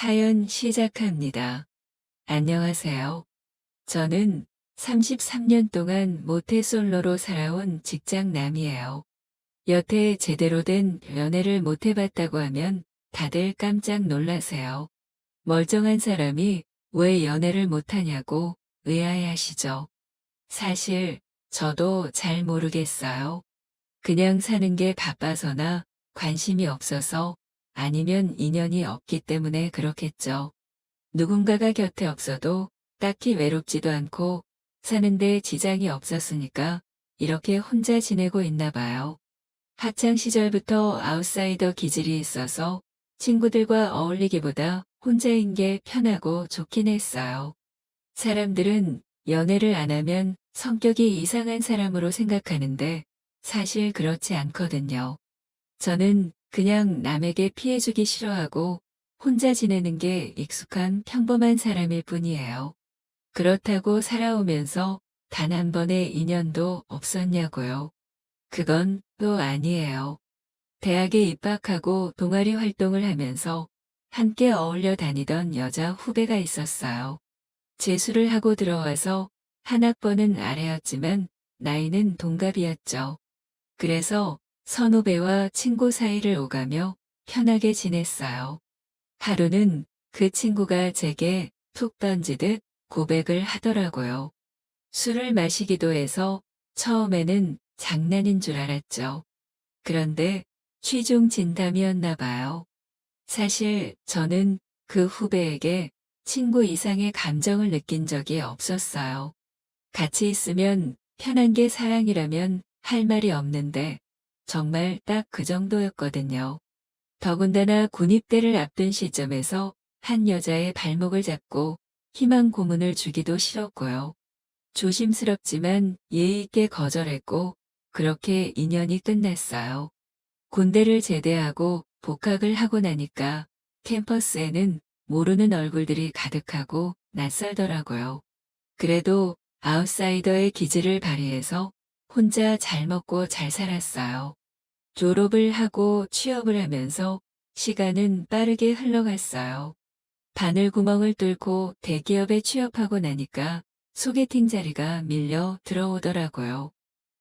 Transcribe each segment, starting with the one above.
사연 시작합니다. 안녕하세요. 저는 33년 동안 모태솔로로 살아온 직장남이에요. 여태 제대로 된 연애를 못 해봤다고 하면 다들 깜짝 놀라세요. 멀쩡한 사람이 왜 연애를 못하냐고 의아해하시죠. 사실 저도 잘 모르겠어요. 그냥 사는 게 바빠서나 관심이 없어서 아니면 인연이 없기 때문에 그렇겠죠. 누군가가 곁에 없어도 딱히 외롭지도 않고 사는데 지장이 없었으니까 이렇게 혼자 지내고 있나 봐요. 학창 시절부터 아웃사이더 기질이 있어서 친구들과 어울리기보다 혼자인 게 편하고 좋긴 했어요. 사람들은 연애를 안 하면 성격이 이상한 사람으로 생각하는데 사실 그렇지 않거든요. 저는 그냥 남에게 피해주기 싫어하고 혼자 지내는 게 익숙한 평범한 사람일 뿐이에요. 그렇다고 살아오면서 단 한 번의 인연도 없었냐고요. 그건 또 아니에요. 대학에 입학하고 동아리 활동을 하면서 함께 어울려 다니던 여자 후배가 있었어요. 재수를 하고 들어와서 한 학번은 아래였지만 나이는 동갑이었죠. 그래서 선후배와 친구 사이를 오가며 편하게 지냈어요. 하루는 그 친구가 제게 툭 던지듯 고백을 하더라고요. 술을 마시기도 해서 처음에는 장난인 줄 알았죠. 그런데 취중 진담이었나 봐요. 사실 저는 그 후배에게 친구 이상의 감정을 느낀 적이 없었어요. 같이 있으면 편한 게 사랑이라면 할 말이 없는데 정말 딱 그 정도였거든요. 더군다나 군입대를 앞둔 시점에서 한 여자의 발목을 잡고 희망 고문을 주기도 싫었고요. 조심스럽지만 예의 있게 거절했고 그렇게 인연이 끝났어요. 군대를 제대하고 복학을 하고 나니까 캠퍼스에는 모르는 얼굴들이 가득하고 낯설더라고요. 그래도 아웃사이더의 기질을 발휘해서 혼자 잘 먹고 잘 살았어요. 졸업을 하고 취업을 하면서 시간은 빠르게 흘러갔어요. 바늘구멍을 뚫고 대기업에 취업하고 나니까 소개팅 자리가 밀려 들어오더라고요.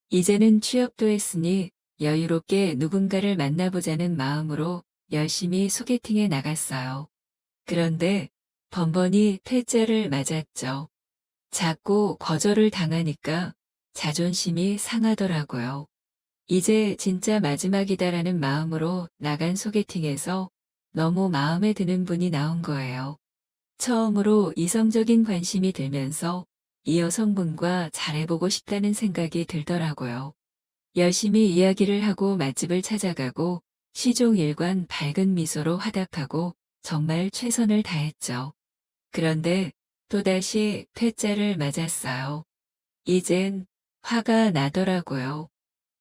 이제는 취업도 했으니 여유롭게 누군가를 만나보자는 마음으로 열심히 소개팅에 나갔어요. 그런데 번번이 퇴짜를 맞았죠. 자꾸 거절을 당하니까 자존심이 상하더라고요. 이제 진짜 마지막이다라는 마음으로 나간 소개팅에서 너무 마음에 드는 분이 나온 거예요. 처음으로 이성적인 관심이 들면서 이 여성분과 잘해보고 싶다는 생각이 들더라고요. 열심히 이야기를 하고 맛집을 찾아가고 시종일관 밝은 미소로 화답하고 정말 최선을 다했죠. 그런데 또다시 퇴짜를 맞았어요. 이젠 화가 나더라고요.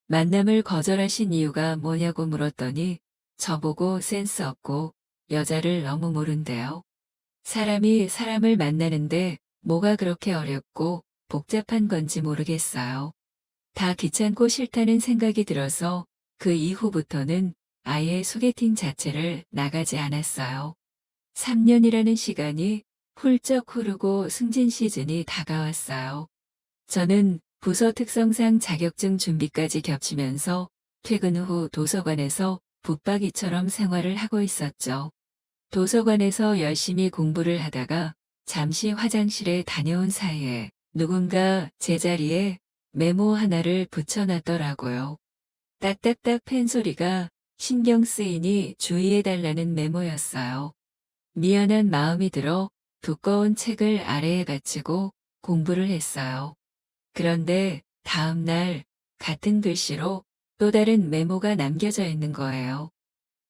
만남을 거절하신 이유가 뭐냐고 물었더니 저보고 센스 없고 여자를 너무 모른대요. 사람이 사람을 만나는데 뭐가 그렇게 어렵고 복잡한 건지 모르겠어요. 다 귀찮고 싫다는 생각이 들어서 그 이후부터는 아예 소개팅 자체를 나가지 않았어요. 3년이라는 시간이 훌쩍 흐르고 승진 시즌이 다가왔어요. 저는 부서 특성상 자격증 준비까지 겹치면서 퇴근 후 도서관에서 붙박이처럼 생활을 하고 있었죠. 도서관에서 열심히 공부를 하다가 잠시 화장실에 다녀온 사이에 누군가 제자리에 메모 하나를 붙여놨더라고요. 딱딱딱 펜 소리가 신경 쓰이니 주의해달라는 메모였어요. 미안한 마음이 들어 두꺼운 책을 아래에 받치고 공부를 했어요. 그런데 다음 날 같은 글씨로 또 다른 메모가 남겨져 있는 거예요.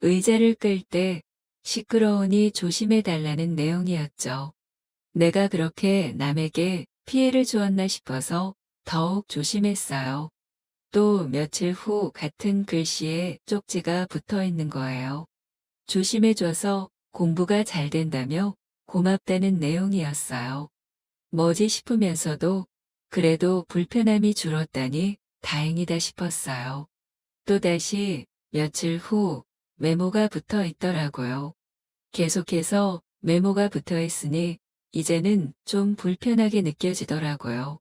의자를 끌 때 시끄러우니 조심해 달라는 내용이었죠. 내가 그렇게 남에게 피해를 주었나 싶어서 더욱 조심했어요. 또 며칠 후 같은 글씨에 쪽지가 붙어 있는 거예요. 조심해줘서 공부가 잘 된다며 고맙다는 내용이었어요. 뭐지 싶으면서도 그래도 불편함이 줄었다니 다행이다 싶었어요. 또다시 며칠 후 메모가 붙어 있더라고요. 계속해서 메모가 붙어 있으니 이제는 좀 불편하게 느껴지더라고요.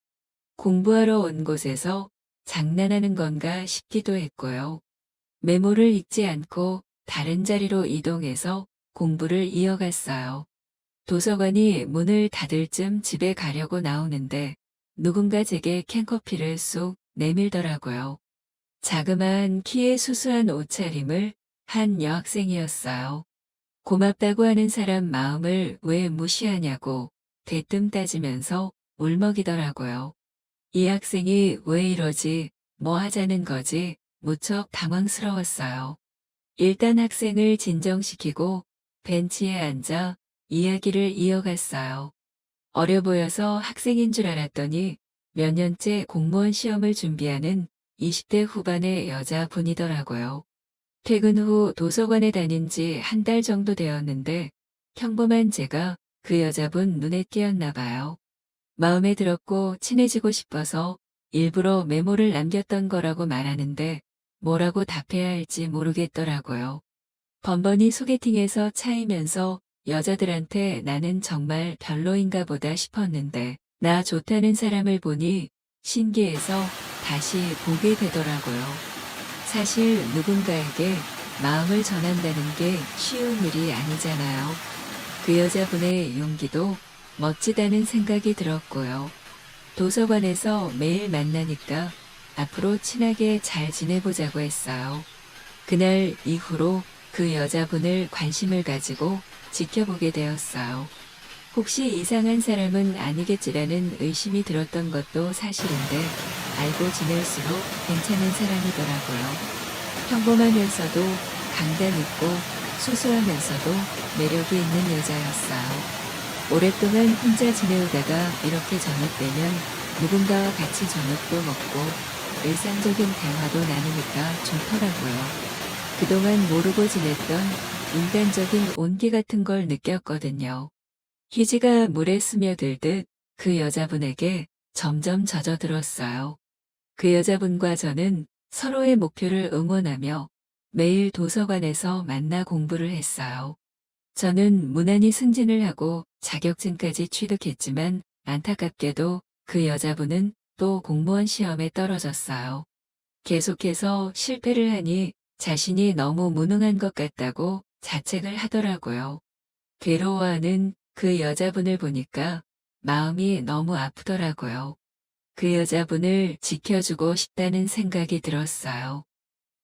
공부하러 온 곳에서 장난하는 건가 싶기도 했고요. 메모를 읽지 않고 다른 자리로 이동해서 공부를 이어갔어요. 도서관이 문을 닫을 쯤 집에 가려고 나오는데 누군가 제게 캔커피를 쏙 내밀더라고요. 자그마한 키에 수수한 옷차림을 한 여학생이었어요. 고맙다고 하는 사람 마음을 왜 무시하냐고 대뜸 따지면서 울먹이더라고요. 이 학생이 왜 이러지, 뭐 하자는 거지, 무척 당황스러웠어요. 일단 학생을 진정시키고 벤치에 앉아 이야기를 이어갔어요. 어려 보여서 학생인 줄 알았더니 몇 년째 공무원 시험을 준비하는 20대 후반의 여자분이더라고요. 퇴근 후 도서관에 다닌 지 한 달 정도 되었는데 평범한 제가 그 여자분 눈에 띄었나 봐요. 마음에 들었고 친해지고 싶어서 일부러 메모를 남겼던 거라고 말하는데 뭐라고 답해야 할지 모르겠더라고요. 번번이 소개팅에서 차이면서 여자들한테 나는 정말 별로인가 보다 싶었는데 나 좋다는 사람을 보니 신기해서 다시 보게 되더라고요. 사실 누군가에게 마음을 전한다는 게 쉬운 일이 아니잖아요. 그 여자분의 용기도 멋지다는 생각이 들었고요. 도서관에서 매일 만나니까 앞으로 친하게 잘 지내보자고 했어요. 그날 이후로 그 여자분을 관심을 가지고 지켜보게 되었어요. 혹시 이상한 사람은 아니겠지라는 의심이 들었던 것도 사실인데 알고 지낼수록 괜찮은 사람이더라고요. 평범하면서도 강단 있고 수수하면서도 매력이 있는 여자였어요. 오랫동안 혼자 지내오다가 이렇게 저녁 되면 누군가와 같이 저녁도 먹고 일상적인 대화도 나누니까 좋더라고요. 그동안 모르고 지냈던 인간적인 온기 같은 걸 느꼈거든요. 희지가 물에 스며들듯 그 여자분에게 점점 젖어들었어요. 그 여자분과 저는 서로의 목표를 응원하며 매일 도서관에서 만나 공부를 했어요. 저는 무난히 승진을 하고 자격증까지 취득했지만 안타깝게도 그 여자분은 또 공무원 시험에 떨어졌어요. 계속해서 실패를 하니 자신이 너무 무능한 것 같다고 자책을 하더라고요. 괴로워하는 그 여자분을 보니까 마음이 너무 아프더라고요. 그 여자분을 지켜주고 싶다는 생각이 들었어요.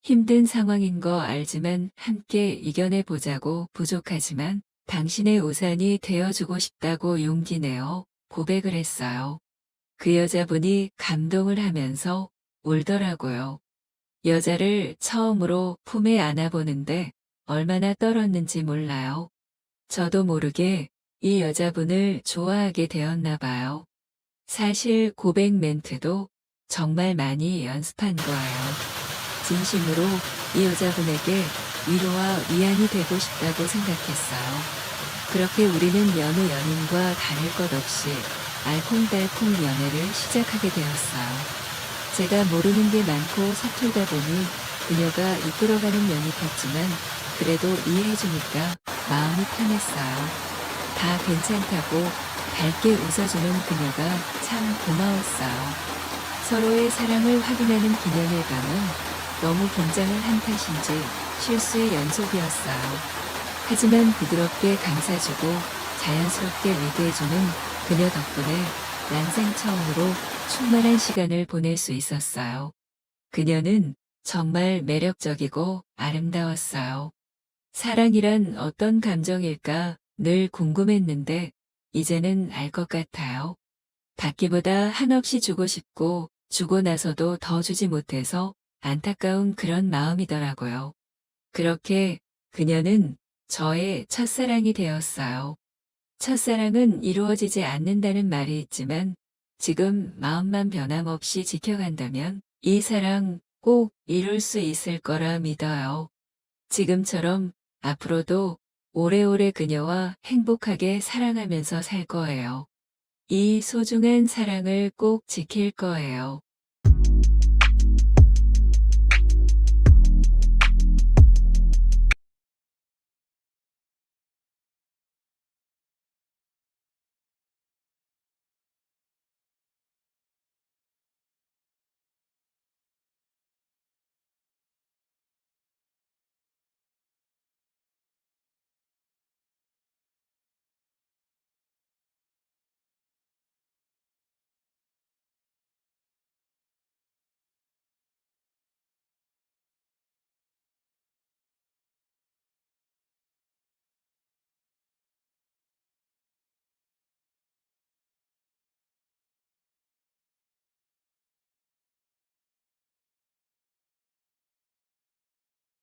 힘든 상황인 거 알지만 함께 이겨내 보자고 부족하지만 당신의 우산이 되어주고 싶다고 용기 내어 고백을 했어요. 그 여자분이 감동을 하면서 울더라고요. 여자를 처음으로 품에 안아보는데 얼마나 떨었는지 몰라요. 저도 모르게 이 여자분을 좋아하게 되었나 봐요. 사실 고백 멘트도 정말 많이 연습한 거예요. 진심으로 이 여자분에게 위로와 위안이 되고 싶다고 생각했어요. 그렇게 우리는 여느 연인과 다를 것 없이 알콩달콩 연애를 시작하게 되었어요. 제가 모르는 게 많고 서툴다 보니 그녀가 이끌어가는 면이 컸지만 그래도 이해해주니까 마음이 편했어요. 다 괜찮다고 밝게 웃어주는 그녀가 참 고마웠어요. 서로의 사랑을 확인하는 기념의 밤은 너무 긴장을 한 탓인지 실수의 연속이었어요. 하지만 부드럽게 감싸주고 자연스럽게 리드해주는 그녀 덕분에 난생 처음으로 충만한 시간을 보낼 수 있었어요. 그녀는 정말 매력적이고 아름다웠어요. 사랑이란 어떤 감정일까 늘 궁금했는데 이제는 알 것 같아요. 받기보다 한없이 주고 싶고 주고 나서도 더 주지 못해서 안타까운 그런 마음이더라고요. 그렇게 그녀는 저의 첫사랑이 되었어요. 첫사랑은 이루어지지 않는다는 말이 있지만 지금 마음만 변함없이 지켜간다면 이 사랑 꼭 이룰 수 있을 거라 믿어요. 지금처럼 앞으로도 오래오래 그녀와 행복하게 사랑하면서 살 거예요. 이 소중한 사랑을 꼭 지킬 거예요.